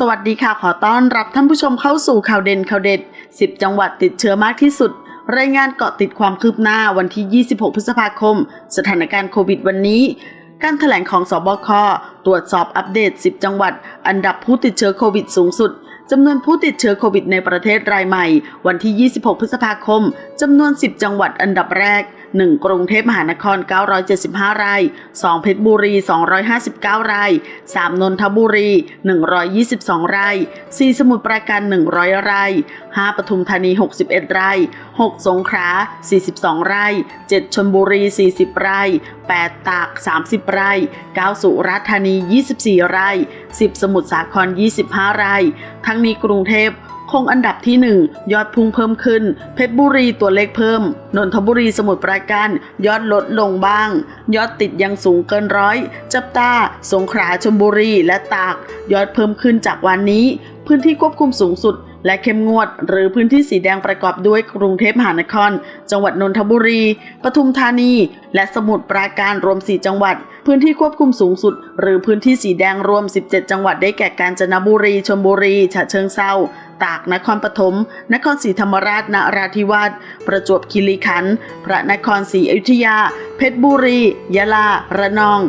สวัสดีค่ะ ขอต้อนรับท่านผู้ชมเข้าสู่ข่าวเด่นข่าวเด็ด 10 จังหวัดติดเชื้อมากที่สุด รายงานเกาะติดความคืบหน้าวันที่ 26 พฤษภาคม สถานการณ์โควิดวันนี้ การถแถลงของสบค ตรวจสอบอัปเดต 10 จังหวัด อันดับผู้ติดเชื้อโควิดสูงสุดจำนวนผู้ติดเชื้อโควิดในประเทศรายใหม่ วันที่ 26 พฤษภาคม จำนวน 10 จังหวัดอันดับแรก 1. กรุงเทพมหานคร 975ราย 2. เพชรบุรี 259ราย 3. นนทบุรี 122ราย 4. สมุทรปราการ 100ราย 5. ปทุมธานี 61ราย 6. สงขลา 42ราย 7. ชลบุรี 40ราย 8. ตาก 30ราย 9. สุราษฎร์ธานี 24ราย 10. สมุทรสาคร 25รายทั้งนี้กรุงเทพ คงอันดับที่ 1 ยอดพุ่งเพิ่มขึ้น เพชรบุรีตัวเลขเพิ่ม นนทบุรีสมุทรปราการยอดลดลงบ้าง ยอดติดยังสูงเกินร้อย จับตา สงขลาชลบุรีและตาก ยอดเพิ่มขึ้นจากวันนี้ พื้นที่ควบคุมสูงสุดและเข้มงวด หรือพื้นที่สีแดงประกอบด้วยกรุงเทพมหานคร จังหวัดนนทบุรี ปทุมธานี และสมุทรปราการรวม 4 จังหวัด พื้นที่ควบคุมสูงสุด หรือพื้นที่สีแดงรวม 17 จังหวัดได้แก่กาญจนบุรีชลบุรีฉะเชิงเทรา ตาก นครปฐม นครศรีธรรมราช นราธิวาส ประจวบคีรีขันธ์ พระนครศรีอยุธยา เพชรบุรี ยะลา ระนอง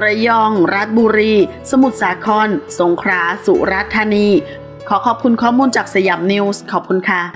ระยอง ราชบุรี สมุทรสาคร สงขลา สุราษฎร์ธานี ขอขอบคุณข้อมูลจากสยามนิวส์ ขอบคุณค่ะ